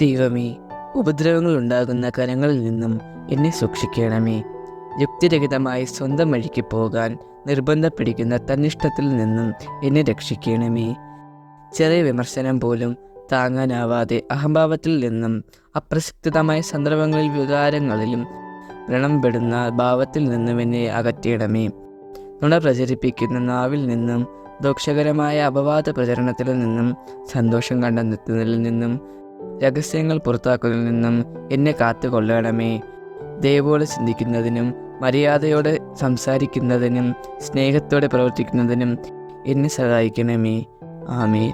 ദൈവമേ ഉപദ്രവങ്ങൾ ഉണ്ടാകുന്ന കരങ്ങളിൽ നിന്നും എന്നെ സൂക്ഷിക്കണമേ. യുക്തിരഹിതമായി സ്വന്തം വഴിക്ക് പോകാൻ നിർബന്ധപ്പെടിക്കുന്ന തന്നിഷ്ടത്തിൽ നിന്നും എന്നെ രക്ഷിക്കണമേ. ചെറിയ വിമർശനം പോലും താങ്ങാനാവാതെ അഹംഭാവത്തിൽ നിന്നും അപ്രസക്തമായ സന്ദർഭങ്ങളിൽ വികാരങ്ങളിലും വ്രണംപെടുന്ന ഭാവത്തിൽ നിന്നും എന്നെ അകറ്റിയിടമേ നുണ പ്രചരിപ്പിക്കുന്ന നാവിൽ നിന്നും ദോഷകരമായ അപവാദ പ്രചരണത്തിൽ നിന്നും സന്തോഷം കണ്ടെത്തുന്നതിൽ നിന്നും രഹസ്യങ്ങൾ പുറത്താക്കുന്നതിൽ നിന്നും എന്നെ കാത്തുകൊള്ളണമേ. ദയവോടെ ചിന്തിക്കുന്നതിനും മര്യാദയോടെ സംസാരിക്കുന്നതിനും സ്നേഹത്തോടെ പ്രവർത്തിക്കുന്നതിനും എന്നെ സഹായിക്കണമേ. ആമേ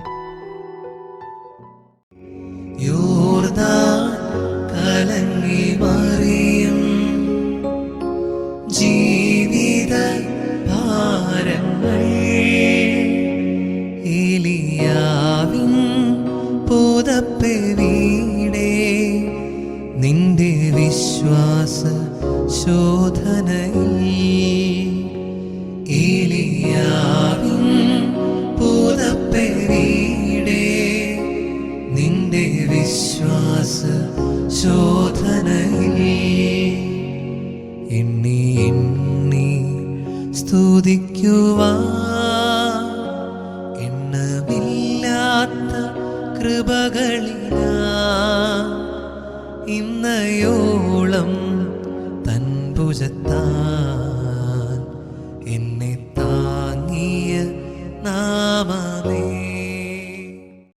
കലങ്ങി നിന്റെ വിശ്വാസ ശോധനയിൽ ഏലിയാകും നിന്റെ വിശ്വാസ സ്തുതിക്കുവാ. കൃപകളിലാ ഇന്നയോളം തൻ ഭുജത്താൻ എന്നെ താങ്ങിയ നാമമേ